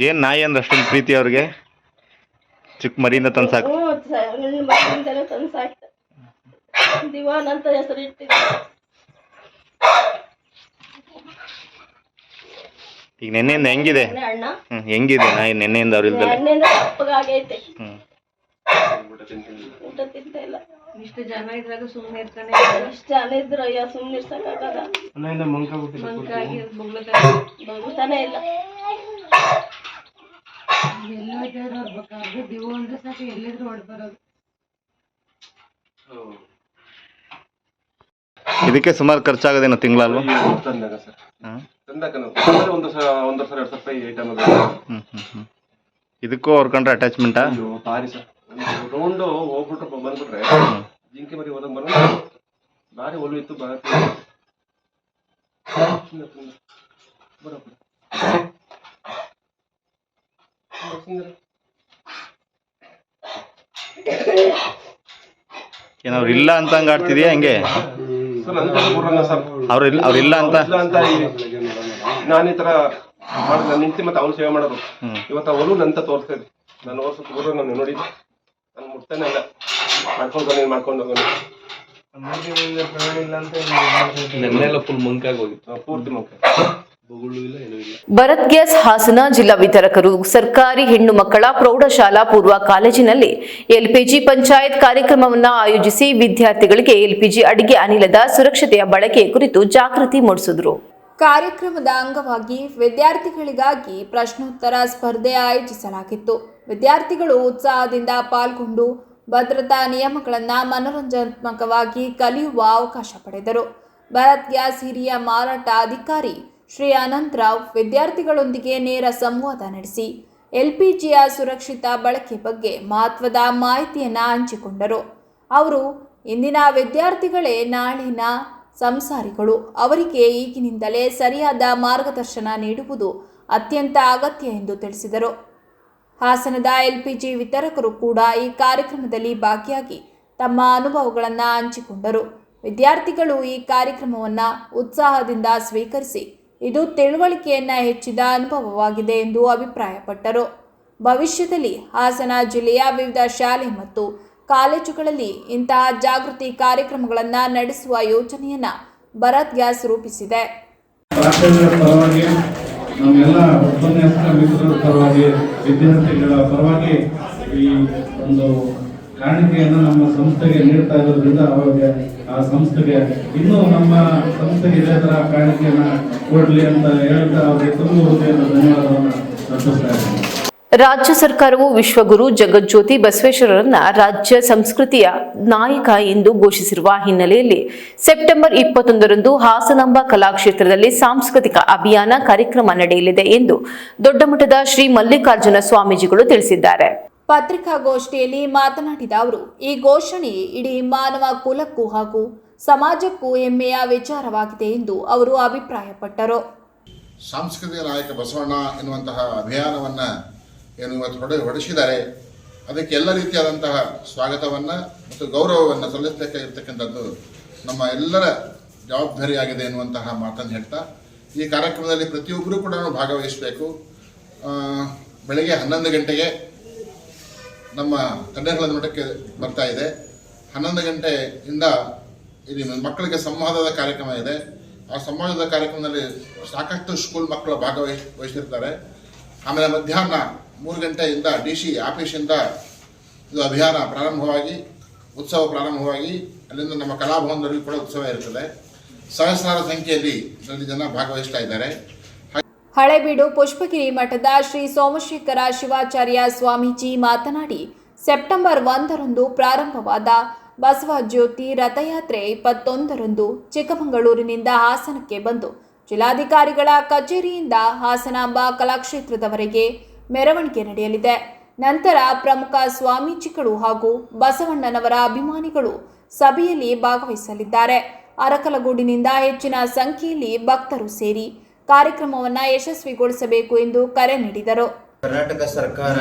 ಏನ್ ನಾಯಿ ಅಂದ್ರೆ ಅಷ್ಟೊಂದು ಪ್ರೀತಿ ಅವ್ರಿಗೆ? ಚಿಕ್ಕ ಮರಿಯಿಂದ ತಂದು ಸಾಕು. ದಿವಾನ್ ಅಂತ ಹೆಸರು ಇಟ್ಟಿದ್ದೆ ಈಗ ನೆನ್ನೆಯಿಂದ ಹೆಂಗಿದೆ? ಅಣ್ಣ. ಹ್ಮ್ ಹೆಂಗಿದೆ ನಾಯಿ ನೆನ್ನೆಯಿಂದ ಅವ್ರ ಇಲ್ದಲ್ಲ ನೆನ್ನೆಯಿಂದ ತಪ್ಪಗಾಗೈತೆ ಊಟ ತಿಂತ ಇಲ್ಲ. ಇಷ್ಟು ಜನ ಇದ್ರಾಗ ಸುಮ್ಮನೆ ಇರ್ತಾನೆ. ಇಷ್ಟು ಜನ ಇದ್ರು ಅಯ್ಯೋ ಸುಮ್ಮನೆ ಇರ್ಸಕ್ಕಾಗಲ್ಲ ಬಗ್ತಾನೆ ಇಲ್ಲ. ಇದಕ್ಕೆ ಸುಮಾರು ಖರ್ಚಾಗೋದೇನೋ ತಂದಾಗ ಸರ್. ತಂದಾಗ ನಾವು ಒಂದು ಸಲ ಒಂದು ಸಲ ಎರಡು ಸಾವಿರ ರೂಪಾಯಿ ಐಟಮ್ ಅದು. ಹ್ಮ್ ಹ್ಮ್ ಹ್ಮ್. ಇದಕ್ಕೂ ಅವ್ರ ಕಂಡ್ರೆ ಅಟ್ಯಾಚ್ಮೆಂಟಾ ಭಾರಿ ಸರ್. ರೌಂಡು ಹೋಗ್ಬಿಟ್ರೆ ಬಂದ್ಬಿಟ್ರೆ. ಜಿಂಕೆ ಮರಿ ಹೋದಾಗ ಮನ ಬಾರಿ ಒಲು ಇತ್ತು. ಸುಮ್ನೆ. ಇಲ್ಲ ಅಂತ ಹಂಗ? ಆಡ್ತಿದ್ಯಾ ಹೆಂಗೆ ಅವ್ರ ಇಲ್ಲ ಅವ್ರ ಇಲ್ಲ ಅಂತ? ಇಲ್ಲ ಅಂತ ನಾನು ಈ ತರ ಮಾಡಿದ್. ನಿಂತಿ ಮತ್ತೆ ಅವ್ನು ಸೇವೆ ಮಾಡೋದು. ಇವತ್ತು ಅವನು ನಂತ ತೋರಿಸ್ತಾ ಇದ್ದೆ ನಾನು ಓರ್ಸ ಗುರು ನಾನು ನೋಡಿದ್ದೆ. ನಾನು ಮುಟ್ತಾನೆ ಇಲ್ಲ ಮಾಡ್ಕೊಂಡು ಮಾಡ್ಕೊಂಡು ಹೋಗೋಣ ನೆನ್ನೆಲ್ಲ ಫುಲ್ ಮಂಕಾಗಿ ಹೋಗಿತ್ತು ಪೂರ್ತಿ ಮುಖ ಬೊಗಳು ಇಲ್ಲ ಏನೂ ಇಲ್ಲ. ಭರತ್ ಗ್ಯಾಸ್ ಹಾಸನ ಜಿಲ್ಲಾ ವಿತರಕರು ಸರ್ಕಾರಿ ಹೆಣ್ಣು ಮಕ್ಕಳ ಪ್ರೌಢಶಾಲಾ ಪೂರ್ವ ಕಾಲೇಜಿನಲ್ಲಿ ಎಲ್ಪಿಜಿ ಪಂಚಾಯತ್ ಕಾರ್ಯಕ್ರಮವನ್ನು ಆಯೋಜಿಸಿ ವಿದ್ಯಾರ್ಥಿಗಳಿಗೆ ಎಲ್ಪಿಜಿ ಅಡಿಗೆ ಅನಿಲದ ಸುರಕ್ಷತೆಯ ಬಳಕೆ ಕುರಿತು ಜಾಗೃತಿ ಮೂಡಿಸಿದರು. ಕಾರ್ಯಕ್ರಮದ ಅಂಗವಾಗಿ ವಿದ್ಯಾರ್ಥಿಗಳಿಗಾಗಿ ಪ್ರಶ್ನೋತ್ತರ ಸ್ಪರ್ಧೆ ಆಯೋಜಿಸಲಾಗಿತ್ತು. ವಿದ್ಯಾರ್ಥಿಗಳು ಉತ್ಸಾಹದಿಂದ ಪಾಲ್ಗೊಂಡು ಭದ್ರತಾ ನಿಯಮಗಳನ್ನು ಮನೋರಂಜನಾತ್ಮಕವಾಗಿ ಕಲಿಯುವ ಅವಕಾಶ ಪಡೆದರು. ಭಾರತ್ ಗ್ಯಾಸ್ ಹಿರಿಯ ಮಾರಾಟ ಅಧಿಕಾರಿ ಶ್ರೀ ಅನಂತರಾವ್ ವಿದ್ಯಾರ್ಥಿಗಳೊಂದಿಗೆ ನೇರ ಸಂವಾದ ನಡೆಸಿ, ಎಲ್ಪಿಜಿಯ ಸುರಕ್ಷಿತ ಬಳಕೆ ಬಗ್ಗೆ ಮಹತ್ವದ ಮಾಹಿತಿಯನ್ನು ಹಂಚಿಕೊಂಡರು. ಅವರು, ಇಂದಿನ ವಿದ್ಯಾರ್ಥಿಗಳೇ ನಾಳಿನ ಸಂಸಾರಿಗಳು. ಅವರಿಗೆ ಈಗಿನಿಂದಲೇ ಸರಿಯಾದ ಮಾರ್ಗದರ್ಶನ ನೀಡುವುದು ಅತ್ಯಂತ ಅಗತ್ಯ ಎಂದು ತಿಳಿಸಿದರು. ಹಾಸನದ ಎಲ್ಪಿಜಿ ವಿತರಕರು ಕೂಡ ಈ ಕಾರ್ಯಕ್ರಮದಲ್ಲಿ ಭಾಗಿಯಾಗಿ ತಮ್ಮ ಅನುಭವಗಳನ್ನು ಹಂಚಿಕೊಂಡರು. ವಿದ್ಯಾರ್ಥಿಗಳು ಈ ಕಾರ್ಯಕ್ರಮವನ್ನು ಉತ್ಸಾಹದಿಂದ ಸ್ವೀಕರಿಸಿ ಇದು ತಿಳುವಳಿಕೆಯನ್ನು ಹೆಚ್ಚಿದ ಅನುಭವವಾಗಿದೆ ಎಂದು ಅಭಿಪ್ರಾಯಪಟ್ಟರು. ಭವಿಷ್ಯದಲ್ಲಿ ಹಾಸನ ಜಿಲ್ಲೆಯ ವಿವಿಧ ಶಾಲೆ ಮತ್ತು ಕಾಲೇಜುಗಳಲ್ಲಿ ಇಂತಹ ಜಾಗೃತಿ ಕಾರ್ಯಕ್ರಮಗಳನ್ನು ನಡೆಸುವ ಯೋಜನೆಯನ್ನು ಭರತ್ ಗ್ಯಾಸ್ ರೂಪಿಸಿದೆ. ನಮ್ಮೆಲ್ಲ ಉಪನ್ಯಾಸಕ ಮಿತ್ರರ ಪರವಾಗಿ, ವಿದ್ಯಾರ್ಥಿಗಳ ಪರವಾಗಿ ಈ ಒಂದು ಕಾಣಿಕೆಯನ್ನು ನಮ್ಮ ಸಂಸ್ಥೆಗೆ ನೀಡ್ತಾ ಇರೋದ್ರಿಂದ ಅವರಿಗೆ ಆ ಸಂಸ್ಥೆಗೆ ಇನ್ನೂ ನಮ್ಮ ಸಂಸ್ಥೆಗೆ ಇದೇ ಥರ ಕಾಣಿಕೆಯನ್ನು ಕೊಡಲಿ ಅಂತ ಹೇಳ್ತಾ ಅವರಿಗೆ ತುಂಬ ಹೃದಯದ ಧನ್ಯವಾದವನ್ನು ಅರ್ಪಿಸ್ತಾ ಇದ್ದೀನಿ. ರಾಜ್ಯ ಸರ್ಕಾರವು ವಿಶ್ವಗುರು ಜಗಜ್ಯೋತಿ ಬಸವೇಶ್ವರರನ್ನ ರಾಜ್ಯ ಸಂಸ್ಕೃತಿಯ ನಾಯಕ ಎಂದು ಘೋಷಿಸಿರುವ ಹಿನ್ನೆಲೆಯಲ್ಲಿ ಸೆಪ್ಟೆಂಬರ್ ಇಪ್ಪತ್ತೊಂದರಂದು ಹಾಸನಾಂಬ ಕಲಾಕ್ಷೇತ್ರದಲ್ಲಿ ಸಾಂಸ್ಕೃತಿಕ ಅಭಿಯಾನ ಕಾರ್ಯಕ್ರಮ ನಡೆಯಲಿದೆ ಎಂದು ದೊಡ್ಡಮಠದ ಶ್ರೀ ಮಲ್ಲಿಕಾರ್ಜುನ ಸ್ವಾಮೀಜಿಗಳು ತಿಳಿಸಿದ್ದಾರೆ. ಪತ್ರಿಕಾಗೋಷ್ಠಿಯಲ್ಲಿ ಮಾತನಾಡಿದ ಅವರು ಈ ಘೋಷಣೆ ಇಡೀ ಮಾನವ ಕುಲಕ್ಕೂ ಹಾಗೂ ಸಮಾಜಕ್ಕೂ ಹೆಮ್ಮೆಯ ವಿಚಾರವಾಗಿದೆ ಎಂದು ಅವರು ಅಭಿಪ್ರಾಯಪಟ್ಟರು. ಸಾಂಸ್ಕೃತಿಕ ನಾಯಕ ಬಸವಣ್ಣ ಎನ್ನುವಂತಹ ಅಭಿಯಾನವನ್ನು ಇವತ್ತು ಹೊಡೆ ಹೊಡೆಸಿದ್ದಾರೆ. ಅದಕ್ಕೆ ಎಲ್ಲ ರೀತಿಯಾದಂತಹ ಸ್ವಾಗತವನ್ನು ಮತ್ತು ಗೌರವವನ್ನು ಸಲ್ಲಿಸಬೇಕಾಗಿರ್ತಕ್ಕಂಥದ್ದು ನಮ್ಮ ಎಲ್ಲರ ಜವಾಬ್ದಾರಿಯಾಗಿದೆ ಎನ್ನುವಂತಹ ಮಾತನ್ನು ಹೇಳ್ತಾ, ಈ ಕಾರ್ಯಕ್ರಮದಲ್ಲಿ ಪ್ರತಿಯೊಬ್ಬರೂ ಕೂಡ ಭಾಗವಹಿಸಬೇಕು. ಬೆಳಗ್ಗೆ ಹನ್ನೊಂದು ಗಂಟೆಗೆ ನಮ್ಮ ತಂಡಗಳ ಮಠಕ್ಕೆ ಬರ್ತಾ ಇದೆ. ಹನ್ನೊಂದು ಗಂಟೆಯಿಂದ ಇಲ್ಲಿ ಮಕ್ಕಳಿಗೆ ಸಂವಾದದ ಕಾರ್ಯಕ್ರಮ ಇದೆ. ಆ ಸಂವಾದದ ಕಾರ್ಯಕ್ರಮದಲ್ಲಿ ಸಾಕಷ್ಟು ಸ್ಕೂಲ್ ಮಕ್ಕಳು ಭಾಗವಹಿಸಿ ವಹಿಸಿರ್ತಾರೆ. ಆಮೇಲೆ ಮಧ್ಯಾಹ್ನ ಮೂರು ಗಂಟೆಯಿಂದ ಡಿ ಸಿ ಆಫೀಸಿಂದ ಇದು ಅಭಿಯಾನ ಪ್ರಾರಂಭವಾಗಿ, ಉತ್ಸವ ಪ್ರಾರಂಭವಾಗಿ, ಅಲ್ಲಿಂದ ನಮ್ಮ ಕಲಾಭವನದಲ್ಲಿ ಕೂಡ ಉತ್ಸವ ಇರ್ತದೆ ಸಹಸ್ರಾರ ಸಂಖ್ಯೆಯಲ್ಲಿ ಇದರಲ್ಲಿ ಜನ ಭಾಗವಹಿಸ್ತಾ ಇದ್ದಾರೆ. ಹಳೆಬೀಡು ಪುಷ್ಪಗಿರಿ ಮಠದ ಶ್ರೀ ಸೋಮಶೇಖರ ಶಿವಾಚಾರ್ಯ ಸ್ವಾಮೀಜಿ ಮಾತನಾಡಿ, ಸೆಪ್ಟೆಂಬರ್ ಒಂದರಂದು ಪ್ರಾರಂಭವಾದ ಬಸವ ಜ್ಯೋತಿ ರಥಯಾತ್ರೆ ಇಪ್ಪತ್ತೊಂದರಂದು ಚಿಕ್ಕಮಗಳೂರಿನಿಂದ ಹಾಸನಕ್ಕೆ ಬಂದು, ಜಿಲ್ಲಾಧಿಕಾರಿಗಳ ಕಚೇರಿಯಿಂದ ಹಾಸನಾಂಬ ಕಲಾಕ್ಷೇತ್ರದವರೆಗೆ ಮೆರವಣಿಗೆ ನಡೆಯಲಿದೆ. ನಂತರ ಪ್ರಮುಖ ಸ್ವಾಮೀಜಿಗಳು ಹಾಗೂ ಬಸವಣ್ಣನವರ ಅಭಿಮಾನಿಗಳು ಸಭೆಯಲ್ಲಿ ಭಾಗವಹಿಸಲಿದ್ದಾರೆ. ಅರಕಲಗೂಡಿನಿಂದ ಹೆಚ್ಚಿನ ಸಂಖ್ಯೆಯಲ್ಲಿ ಭಕ್ತರು ಸೇರಿ ಕಾರ್ಯಕ್ರಮವನ್ನು ಯಶಸ್ವಿಗೊಳಿಸಬೇಕು ಎಂದು ಕರೆ ನೀಡಿದರು. ಕರ್ನಾಟಕ ಸರ್ಕಾರ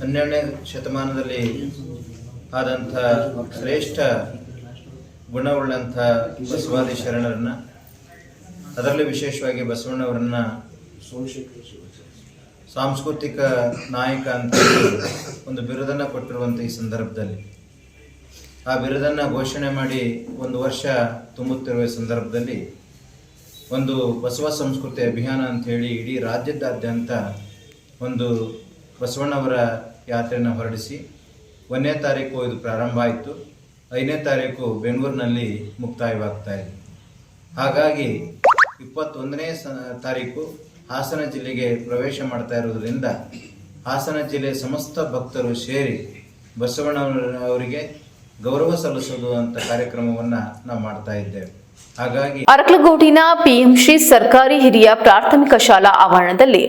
ಹನ್ನೆರಡನೇ ಶತಮಾನದಲ್ಲಿ ಆದಂಥ ಶ್ರೇಷ್ಠ ಗುಣವುಳ್ಳಂಥ ಬಸವಾದಿ ಶರಣರನ್ನ, ಅದರಲ್ಲಿ ವಿಶೇಷವಾಗಿ ಬಸವಣ್ಣವರನ್ನ ಸಾಂಸ್ಕೃತಿಕ ನಾಯಕ ಅಂತ ಒಂದು ಬಿರುದನ್ನು ಕೊಟ್ಟಿರುವಂಥ ಈ ಸಂದರ್ಭದಲ್ಲಿ. ಆ ಬಿರುದನ್ನು ಘೋಷಣೆ ಮಾಡಿ ಒಂದು ವರ್ಷ ತುಂಬುತ್ತಿರುವ ಸಂದರ್ಭದಲ್ಲಿ ಒಂದು ಬಸವ ಸಂಸ್ಕೃತಿ ಅಭಿಯಾನ ಅಂತ ಹೇಳಿ ಇಡೀ ರಾಜ್ಯದಾದ್ಯಂತ ಒಂದು ಬಸವಣ್ಣವರ ಯಾತ್ರೆಯನ್ನು ಹೊರಡಿಸಿ ಒಂದನೇ ತಾರೀಕು ಇದು ಪ್ರಾರಂಭ ಆಯಿತು. ಐದನೇ ತಾರೀಕು ಬೆಂಗಳೂರಿನಲ್ಲಿ ಮುಕ್ತಾಯವಾಗ್ತಾ ಇದೆ. ಹಾಗಾಗಿ ಇಪ್ಪತ್ತೊಂದನೇ ಸ ತಾರೀಕು ಹಾಸನ ಜಿಲ್ಲೆಗೆ ಪ್ರವೇಶ ಮಾಡ್ತಾ ಇರೋದ್ರಿಂದ ಹಾಸನ ಜಿಲ್ಲೆಯ ಸಮಸ್ತ ಭಕ್ತರು ಸೇರಿ ಬಸವಣ್ಣವರಿಗೆ ಗೌರವ ಸಲ್ಲಿಸೋದು ಅಂತ ಕಾರ್ಯಕ್ರಮವನ್ನು ನಾವು ಮಾಡ್ತಾ ಇದ್ದೇವೆ. ಹಾಗಾಗಿ ಅರಕಲಗೂಡಿನ ಪಿಎಂಶ್ರೀ ಸರ್ಕಾರಿ ಹಿರಿಯ ಪ್ರಾಥಮಿಕ ಶಾಲಾ ಆವರಣದಲ್ಲಿ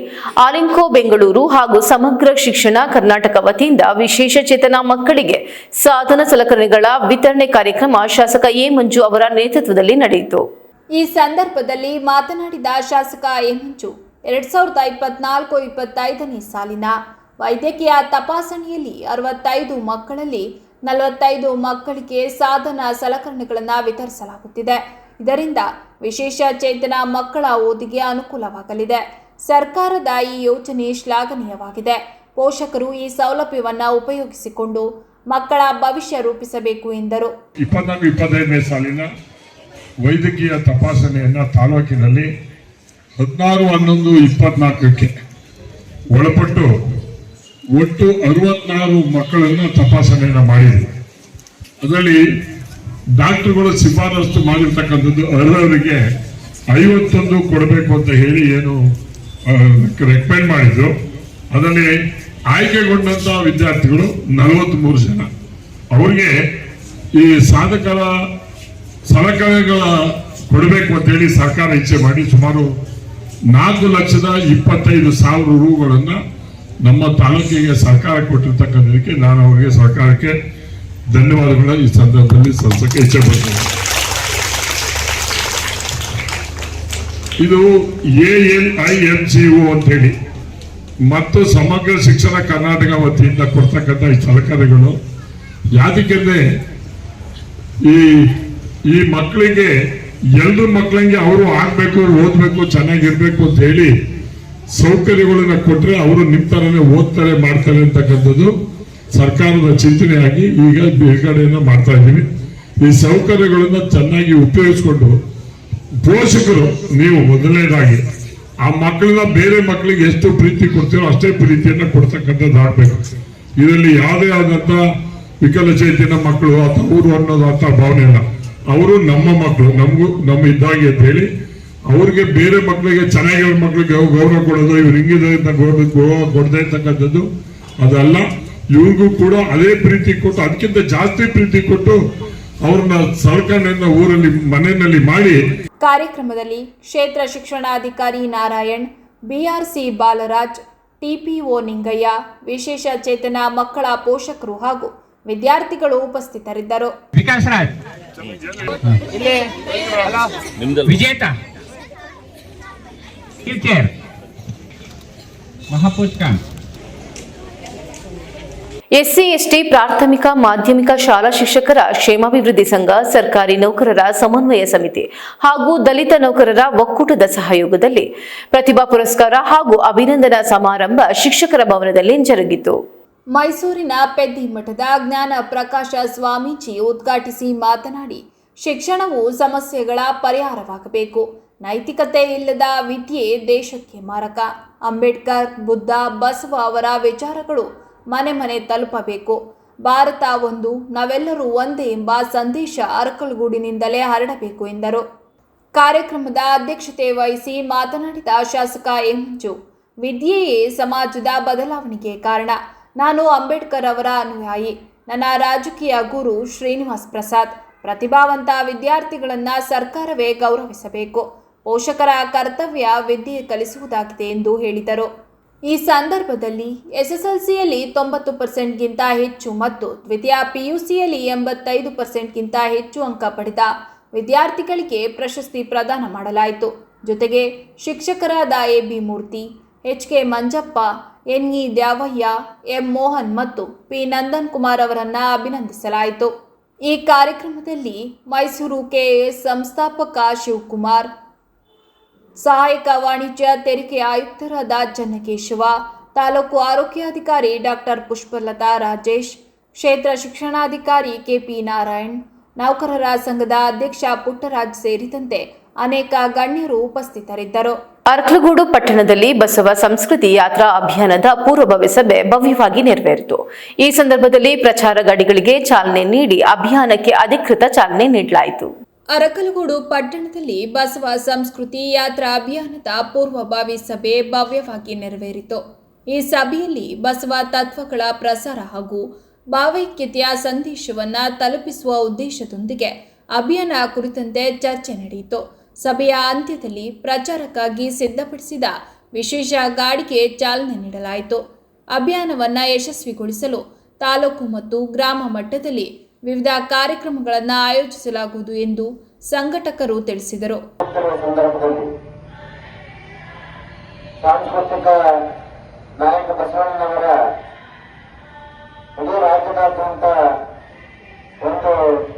ಆಲಿಂಕೋ ಬೆಂಗಳೂರು ಹಾಗೂ ಸಮಗ್ರ ಶಿಕ್ಷಣ ಕರ್ನಾಟಕ ವತಿಯಿಂದ ವಿಶೇಷ ಚೇತನ ಮಕ್ಕಳಿಗೆ ಸಾಧನ ಸಲಕರಣೆಗಳ ವಿತರಣೆ ಕಾರ್ಯಕ್ರಮ ಶಾಸಕ ಎ ಮಂಜು ಅವರ ನೇತೃತ್ವದಲ್ಲಿ ನಡೆಯಿತು. ಈ ಸಂದರ್ಭದಲ್ಲಿ ಮಾತನಾಡಿದ ಶಾಸಕ ಎ ಮಂಜು ಎರಡ್ ಸಾವಿರದ ಇಪ್ಪತ್ನಾಲ್ಕು ಇಪ್ಪತ್ತೈದನೇ ಸಾಲಿನ ವೈದ್ಯಕೀಯ ತಪಾಸಣೆಯಲ್ಲಿ ಅರವತ್ತೈದು ಮಕ್ಕಳಲ್ಲಿ ನಲವತ್ತೈದು ಮಕ್ಕಳಿಗೆ ಸಾಧನ ಸಲಕರಣೆಗಳನ್ನು ವಿತರಿಸಲಾಗುತ್ತಿದೆ. ಇದರಿಂದ ವಿಶೇಷ ಚೇತನ ಮಕ್ಕಳ ಓದಿಗೆ ಅನುಕೂಲವಾಗಲಿದೆ. ಸರ್ಕಾರದ ಈ ಯೋಜನೆ ಶ್ಲಾಘನೀಯವಾಗಿದೆ. ಪೋಷಕರು ಈ ಸೌಲಭ್ಯವನ್ನು ಉಪಯೋಗಿಸಿಕೊಂಡು ಮಕ್ಕಳ ಭವಿಷ್ಯ ರೂಪಿಸಬೇಕು ಎಂದರು. ಇಪ್ಪತ್ತೈದನೇ ಸಾಲಿನ ವೈದ್ಯಕೀಯ ತಪಾಸಣೆಯನ್ನು ತಾಲೂಕಿನಲ್ಲಿ ಹದಿನಾರು ಹನ್ನೊಂದು ಇಪ್ಪತ್ನಾಲ್ಕಕ್ಕೆ ಒಳಪಟ್ಟು ಒಟ್ಟು ಅರವತ್ನಾರು ಮಕ್ಕಳನ್ನು ತಪಾಸಣೆಯನ್ನು ಮಾಡಿದೆ. ಅದರಲ್ಲಿ ಡಾಕ್ಟರ್ಗಳು ಶಿಫಾರಸು ಮಾಡಿರ್ತಕ್ಕಂಥದ್ದು ಅರ್ಹರಿಗೆ ಐವತ್ತೊಂದು ಕೊಡಬೇಕು ಅಂತ ಹೇಳಿ ಏನು ರೆಕಮೆಂಡ್ ಮಾಡಿದ್ರು. ಅದರಲ್ಲಿ ಆಯ್ಕೆಗೊಂಡಂಥ ವಿದ್ಯಾರ್ಥಿಗಳು ನಲವತ್ತ್ಮೂರು ಜನ. ಅವ್ರಿಗೆ ಈ ಸಾಧಕರ ಸಲಕರಣೆಗಳ ಕೊಡಬೇಕು ಅಂತ ಹೇಳಿ ಸರ್ಕಾರ ಇಚ್ಛೆ ಮಾಡಿ ಸುಮಾರು ನಾಲ್ಕು ಲಕ್ಷದ ಇಪ್ಪತ್ತೈದು ಸಾವಿರ ರೂಗಳನ್ನ ನಮ್ಮ ತಾಲೂಕಿಗೆ ಸರ್ಕಾರ ಕೊಟ್ಟಿರ್ತಕ್ಕಂಥದಕ್ಕೆ ನಾನು ಅವರಿಗೆ ಸರ್ಕಾರಕ್ಕೆ ಧನ್ಯವಾದಗಳ ಈ ಸಂದರ್ಭದಲ್ಲಿ ಸಲ್ಲಿಸಕ್ಕೆ ಇಚ್ಛೆ ಇದು A L I M C O ಅಂತ ಹೇಳಿ ಮತ್ತು ಸಮಗ್ರ ಶಿಕ್ಷಣ ಕರ್ನಾಟಕ ವತಿಯಿಂದ ಕೊಡ್ತಕ್ಕಂಥ ಈ ಸಲಕರಣೆಗಳು. ಯಾದಕ್ಕೆಂದರೆ ಈ ಈ ಮಕ್ಕಳಿಗೆ ಎಲ್ರ ಮಕ್ಕಳಿಗೆ ಅವರು ಆಗ್ಬೇಕು ಓದ್ಬೇಕು, ಚೆನ್ನಾಗಿರ್ಬೇಕು ಅಂತ ಹೇಳಿ ಸೌಕರ್ಯಗಳನ್ನ ಕೊಟ್ರೆ ಅವರು ನಿಮ್ ತರನೇ ಓದ್ತಾರೆ, ಮಾಡ್ತಾರೆ ಅಂತಕ್ಕಂಥದ್ದು ಸರ್ಕಾರದ ಚಿಂತನೆಯಾಗಿ ಈಗ ಬಿಡುಗಡೆಯನ್ನ ಮಾಡ್ತಾ ಇದ್ದೀವಿ. ಈ ಸೌಕರ್ಯಗಳನ್ನ ಚೆನ್ನಾಗಿ ಉಪಯೋಗಿಸ್ಕೊಂಡು ಪೋಷಕರು, ನೀವು ಮೊದಲನೇದಾಗಿ ಆ ಮಕ್ಕಳನ್ನ ಬೇರೆ ಮಕ್ಕಳಿಗೆ ಎಷ್ಟು ಪ್ರೀತಿ ಕೊಡ್ತೀರೋ ಅಷ್ಟೇ ಪ್ರೀತಿಯನ್ನ ಕೊಡ್ತಕ್ಕಂಥದ್ದು ಆಗ್ಬೇಕು. ಇದರಲ್ಲಿ ಯಾವುದೇ ಆದಂತ ವಿಕಲಚೇತನ ಮಕ್ಕಳು ಅಥವಾ ಊರು ಅನ್ನೋದು ಅಂತ ಭಾವನೆ ಇಲ್ಲ. ಅವರು ನಮ್ಮ ಮಕ್ಕಳು ನಮಗೂ ನಮ್ಮ ಇದ್ದಾಗೆ ಅಂತ ಹೇಳಿ ಅವ್ರಿಗೆ ಬೇರೆ ಮಕ್ಕಳಿಗೆ ಚೆನ್ನಾಗಿರೋ ಮಕ್ಕಳಿಗೆ ಗೌರವ ಕೊಡೋದು ಇವ್ರು ಹಿಂಗಿದೆ ಅಂತ ಗೌರವ ಗೌರವ ಕೊಡದೇ ಇರ್ತಕ್ಕಂಥದ್ದು ಅದಲ್ಲ. ಇವ್ರಿಗೂ ಕೂಡ ಅದೇ ಪ್ರೀತಿ ಕೊಟ್ಟು ಅದಕ್ಕಿಂತ ಜಾಸ್ತಿ ಪ್ರೀತಿ ಕೊಟ್ಟು ಅವ್ರನ್ನ ಸರ್ಕಾರ ಊರಲ್ಲಿ ಮನೆಯಲ್ಲಿ ಮಾಡಿ ಕಾರ್ಯಕ್ರಮದಲ್ಲಿ ಕ್ಷೇತ್ರ ಶಿಕ್ಷಣಾಧಿಕಾರಿ ನಾರಾಯಣ್ ಬಿಆರ್ಸಿ ಬಾಲರಾಜ್ ಟಿಪಿಒ ನಿಂಗಯ್ಯ ವಿಶೇಷ ಚೇತನ ಮಕ್ಕಳ ಪೋಷಕರು ಹಾಗೂ ವಿದ್ಯಾರ್ಥಿಗಳು ಉಪಸ್ಥಿತರಿದ್ದರು. ವಿಕಾಸ್ ರಾಜ್ ವಿಜೇತ. ಎಸ್ಸಿ ಎಸ್ಟಿ ಪ್ರಾಥಮಿಕ ಮಾಧ್ಯಮಿಕ ಶಾಲಾ ಶಿಕ್ಷಕರ ಕ್ಷೇಮಾಭಿವೃದ್ಧಿ ಸಂಘ ಸರ್ಕಾರಿ ನೌಕರರ ಸಮನ್ವಯ ಸಮಿತಿ ಹಾಗೂ ದಲಿತ ನೌಕರರ ಒಕ್ಕೂಟದ ಸಹಯೋಗದಲ್ಲಿ ಪ್ರತಿಭಾ ಪುರಸ್ಕಾರ ಹಾಗೂ ಅಭಿನಂದನಾ ಸಮಾರಂಭ ಶಿಕ್ಷಕರ ಭವನದಲ್ಲಿ ಜರುಗಿತು. ಮೈಸೂರಿನ ಪೆದ್ದಿ ಮಠದ ಜ್ಞಾನ ಪ್ರಕಾಶ ಸ್ವಾಮೀಜಿ ಉದ್ಘಾಟಿಸಿ ಮಾತನಾಡಿ, ಶಿಕ್ಷಣವು ಸಮಸ್ಯೆಗಳ ಪರಿಹಾರವಾಗಬೇಕು. ನೈತಿಕತೆ ಇಲ್ಲದ ವಿದ್ಯೆ ದೇಶಕ್ಕೆ ಮಾರಕ. ಅಂಬೇಡ್ಕರ್, ಬುದ್ಧ, ಬಸವ ಅವರ ವಿಚಾರಗಳು ಮನೆ ಮನೆ ತಲುಪಬೇಕು. ಭಾರತ ಒಂದು, ನಾವೆಲ್ಲರೂ ಒಂದೇ ಎಂಬ ಸಂದೇಶ ಅರಕಲಗೂಡಿನಿಂದಲೇ ಹರಡಬೇಕು ಎಂದರು. ಕಾರ್ಯಕ್ರಮದ ಅಧ್ಯಕ್ಷತೆ ವಹಿಸಿ ಮಾತನಾಡಿದ ಶಾಸಕ ಎಂ ವಿದ್ಯೆಯೇ ಸಮಾಜದ ಬದಲಾವಣೆಗೆ ಕಾರಣ. ನಾನು ಅಂಬೇಡ್ಕರ್ ಅವರ ಅನುಯಾಯಿ. ನನ್ನ ರಾಜಕೀಯ ಗುರು ಶ್ರೀನಿವಾಸ್ ಪ್ರಸಾದ್. ಪ್ರತಿಭಾವಂತ ವಿದ್ಯಾರ್ಥಿಗಳನ್ನು ಸರ್ಕಾರವೇ ಗೌರವಿಸಬೇಕು. ಪೋಷಕರ ಕರ್ತವ್ಯ ವಿದ್ಯೆ ಕಲಿಸುವುದಾಗಿದೆ ಎಂದು ಹೇಳಿದರು. ಈ ಸಂದರ್ಭದಲ್ಲಿ ಎಸ್ಎಸ್ಎಲ್ಸಿಯಲ್ಲಿ ತೊಂಬತ್ತು ಪರ್ಸೆಂಟ್ಗಿಂತ ಹೆಚ್ಚು ಮತ್ತು ದ್ವಿತೀಯ ಪಿಯುಸಿಯಲ್ಲಿ ಎಂಬತ್ತೈದು ಪರ್ಸೆಂಟ್ಗಿಂತ ಹೆಚ್ಚು ಅಂಕ ಪಡೆದ ವಿದ್ಯಾರ್ಥಿಗಳಿಗೆ ಪ್ರಶಸ್ತಿ ಪ್ರದಾನ ಮಾಡಲಾಯಿತು. ಜೊತೆಗೆ ಶಿಕ್ಷಕರಾದ A B Murthy, H K Manjappa N E Dyavayya M Mohan ಮತ್ತು ಪಿ. ನಂದನ್ ಕುಮಾರ್ ಅವರನ್ನು ಅಭಿನಂದಿಸಲಾಯಿತು. ಈ ಕಾರ್ಯಕ್ರಮದಲ್ಲಿ ಮೈಸೂರು ಕೆಎಎಸ್ ಸಂಸ್ಥಾಪಕ ಶಿವಕುಮಾರ್, ಸಹಾಯಕ ವಾಣಿಜ್ಯ ತೆರಿಗೆ ಆಯುಕ್ತರಾದ ಚನ್ನಕೇಶವ, ತಾಲೂಕು ಆರೋಗ್ಯಾಧಿಕಾರಿ ಡಾಕ್ಟರ್ ಪುಷ್ಪಲತಾ ರಾಜೇಶ್, ಕ್ಷೇತ್ರ ಶಿಕ್ಷಣಾಧಿಕಾರಿ ಕೆಪಿ ನಾರಾಯಣ್, ನೌಕರರ ಸಂಘದ ಅಧ್ಯಕ್ಷ ಪುಟ್ಟರಾಜ್ ಸೇರಿದಂತೆ ಅನೇಕ ಗಣ್ಯರು ಉಪಸ್ಥಿತರಿದ್ದರು. ಅರ್ಕಲಗೂಡು ಪಟ್ಟಣದಲ್ಲಿ ಬಸವ ಸಂಸ್ಕೃತಿ ಯಾತ್ರಾ ಅಭಿಯಾನದ ಪೂರ್ವಭಾವಿ ಸಭೆ ಭವ್ಯವಾಗಿ ನೆರವೇರಿತು. ಈ ಸಂದರ್ಭದಲ್ಲಿ ಪ್ರಚಾರ ಗಾಡಿಗಳಿಗೆ ಚಾಲನೆ ನೀಡಿ ಅಭಿಯಾನಕ್ಕೆ ಅಧಿಕೃತ ಚಾಲನೆ ನೀಡಲಾಯಿತು. ಅರಕಲಗೂಡು ಪಟ್ಟಣದಲ್ಲಿ ಬಸವ ಸಂಸ್ಕೃತಿ ಯಾತ್ರಾ ಅಭಿಯಾನದ ಪೂರ್ವಭಾವಿ ಸಭೆ ಭವ್ಯವಾಗಿ ನೆರವೇರಿತು. ಈ ಸಭೆಯಲ್ಲಿ ಬಸವ ತತ್ವಗಳ ಪ್ರಸಾರ ಹಾಗೂ ಭಾವೈಕ್ಯತೆಯ ಸಂದೇಶವನ್ನು ತಲುಪಿಸುವ ಉದ್ದೇಶದೊಂದಿಗೆ ಅಭಿಯಾನ ಕುರಿತಂತೆ ಚರ್ಚೆ ನಡೆಯಿತು. ಸಭೆಯ ಅಂತ್ಯದಲ್ಲಿ ಪ್ರಚಾರಕ್ಕಾಗಿ ಸಿದ್ಧಪಡಿಸಿದ ವಿಶೇಷ ಗಾಡಿಗೆ ಚಾಲನೆ ನೀಡಲಾಯಿತು. ಅಭಿಯಾನವನ್ನು ಯಶಸ್ವಿಗೊಳಿಸಲು ತಾಲೂಕು ಮತ್ತು ಗ್ರಾಮ ಮಟ್ಟದಲ್ಲಿ ವಿವಿಧ ಕಾರ್ಯಕ್ರಮಗಳನ್ನು ಆಯೋಜಿಸಲಾಗುವುದು ಎಂದು ಸಂಘಟಕರು ತಿಳಿಸಿದರು. ಸಾಂಸ್ಕೃತಿಕ ನಾಯಕ ಬಸವಣ್ಣನವರ ಇಡೀ ರಾಜ್ಯದಾದ್ಯಂತ ಒಂದು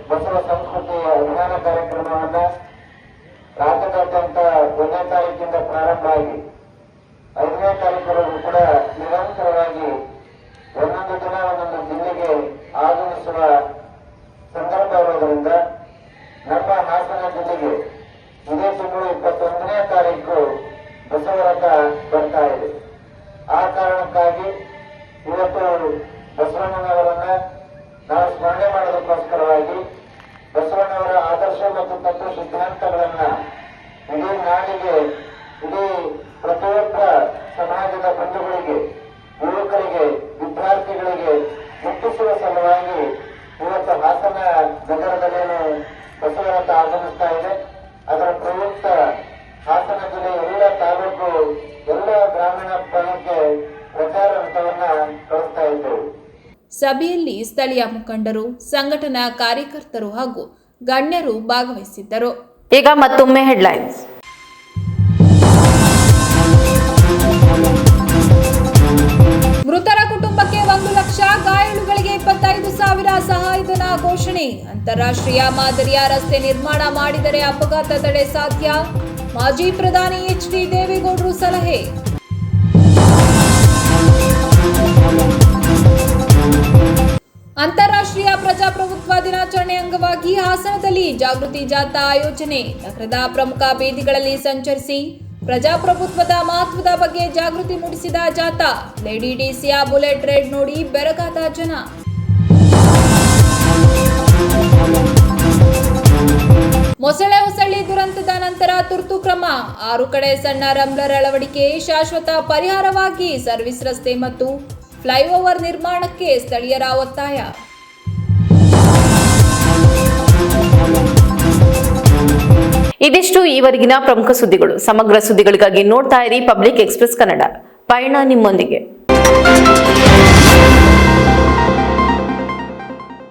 ಬಸವ ಸಂಸ್ಕೃತಿ ಅಭಿಯಾನ ಕಾರ್ಯಕ್ರಮವನ್ನ ರಾಜ್ಯದಾದ್ಯಂತ ಒಂದನೇ ತಾರೀಕಿಂದ ಪ್ರಾರಂಭ ಆಗಿ ಐದನೇ ತಾರೀಕುವರೆಗೂ ಕೂಡ ನಿರಂತರವಾಗಿ ಒಂದೊಂದು ದಿನ, ಒಂದೊಂದು ಜಿಲ್ಲೆಗೆ ಆಗಮಿಸುವ ಸಂದರ್ಭ ಇರುವುದರಿಂದ ನಮ್ಮ ಹಾಸನ ಜಿಲ್ಲೆಗೆ ಇದೇ ತಿಂಗಳು ಇಪ್ಪತ್ತೊಂದನೇ ತಾರೀಕು ಬಸವರಥ ಬರ್ತಾ ಇದೆ. ಆ ಕಾರಣಕ್ಕಾಗಿ ಇವತ್ತು ಬಸವಣ್ಣನವರನ್ನ ನಾವು ಸ್ಮರಣೆ ಮಾಡೋದಕ್ಕೋಸ್ಕರವಾಗಿ ಬಸವಣ್ಣವರ ಆದರ್ಶ ಮತ್ತು ತತ್ವ ಸಿದ್ಧಾಂತಗಳನ್ನ ಇಡೀ ನಾಡಿಗೆ, ಇಡೀ ಪ್ರತಿಯೊಬ್ಬ ಸಮಾಜದ ಬಂಧುಗಳಿಗೆ, ಯುವಕರಿಗೆ, ವಿದ್ಯಾರ್ಥಿಗಳಿಗೆ ಮುಟ್ಟಿಸುವ ಸಲುವಾಗಿ ಇವತ್ತು ಹಾಸನ ನಗರದಲ್ಲೇನು ಬಸವರಥ ಆಗಮಿಸ್ತಾ ಇದೆ. ಅದರ ಪ್ರಯುಕ್ತ ಹಾಸನ ಜಿಲ್ಲೆಯ ಎಲ್ಲ ತಾಲೂಕು, ಎಲ್ಲ ಗ್ರಾಮೀಣ ಭಾಗಕ್ಕೆ ಪ್ರಚಾರ ರಥವನ್ನ ಕಳಿಸ್ತಾ ಇದ್ದೇವೆ. ಸಭೆಯಲ್ಲಿ ಸ್ಥಳೀಯ ಮುಖಂಡರು ಸಂಘಟನಾ ಕಾರ್ಯಕರ್ತರು ಹಾಗೂ ಗಣ್ಯರು ಭಾಗವಹಿಸಿದ್ದರು. ಈಗ ಮತ್ತೊಮ್ಮೆ ಹೆಡ್ಲೈನ್ಸ್ ಮೃತರ ಕುಟುಂಬಕ್ಕೆ ಒಂದು ಲಕ್ಷ ಗಾಯಾಳುಗಳಿಗೆ ಇಪ್ಪತ್ತೈದು ಸಾವಿರ ಸಹಾಯಧನ ಘೋಷಣೆ. ಅಂತಾರಾಷ್ಟ್ರೀಯ ಮಾದರಿಯ ರಸ್ತೆ ನಿರ್ಮಾಣ ಮಾಡಿದರೆ ಅಪಘಾತ ತಡೆ ಸಾಧ್ಯ? ಮಾಜಿ ಪ್ರಧಾನಿ ಎಚ್ ಡಿ ದೇವೇಗೌಡರು ಸಲಹೆ. ಅಂತಾರಾಷ್ಟ್ರೀಯ ಪ್ರಜಾಪ್ರಭುತ್ವ ದಿನಾಚರಣೆ ಅಂಗವಾಗಿ ಹಾಸನದಲ್ಲಿ ಜಾಗೃತಿ ಜಾಥಾ ಆಯೋಜನೆ. ನಗರದ ಪ್ರಮುಖ ಬೀದಿಗಳಲ್ಲಿ ಸಂಚರಿಸಿ ಪ್ರಜಾಪ್ರಭುತ್ವದ ಮಹತ್ವದ ಬಗ್ಗೆ ಜಾಗೃತಿ ಮೂಡಿಸಿದ ಜಾಥಾ. ಲೇಡಿ ಡಿಸಿಯ ಬುಲೆಟ್ ರೇಡ್ ನೋಡಿ ಬೆರಗಾದ ಜನ. ಮೊಸಳೆ ಹೊಸಳ್ಳಿ ದುರಂತದ ನಂತರ ತುರ್ತು ಕ್ರಮ. ಆರು ಕಡೆ ಸಣ್ಣ ರಂಬ್ಲರ್ ಅಳವಡಿಕೆ ಶಾಶ್ವತ ಪರಿಹಾರವಾಗಿ ಸರ್ವಿಸ್ ರಸ್ತೆ ಮತ್ತು ಫ್ಲೈಓವರ್ ನಿರ್ಮಾಣಕ್ಕೆ ಸ್ಥಳೀಯರ ಒತ್ತಾಯ. ಇದಿಷ್ಟು ಈವರೆಗಿನ ಪ್ರಮುಖ ಸುದ್ದಿಗಳು. ಸಮಗ್ರ ಸುದ್ದಿಗಳಿಗಾಗಿ ನೋಡ್ತಾ ಇರಿ ಪಬ್ಲಿಕ್ ಎಕ್ಸ್ಪ್ರೆಸ್ ಕನ್ನಡ. ಪಯಣ ನಿಮ್ಮೊಂದಿಗೆ.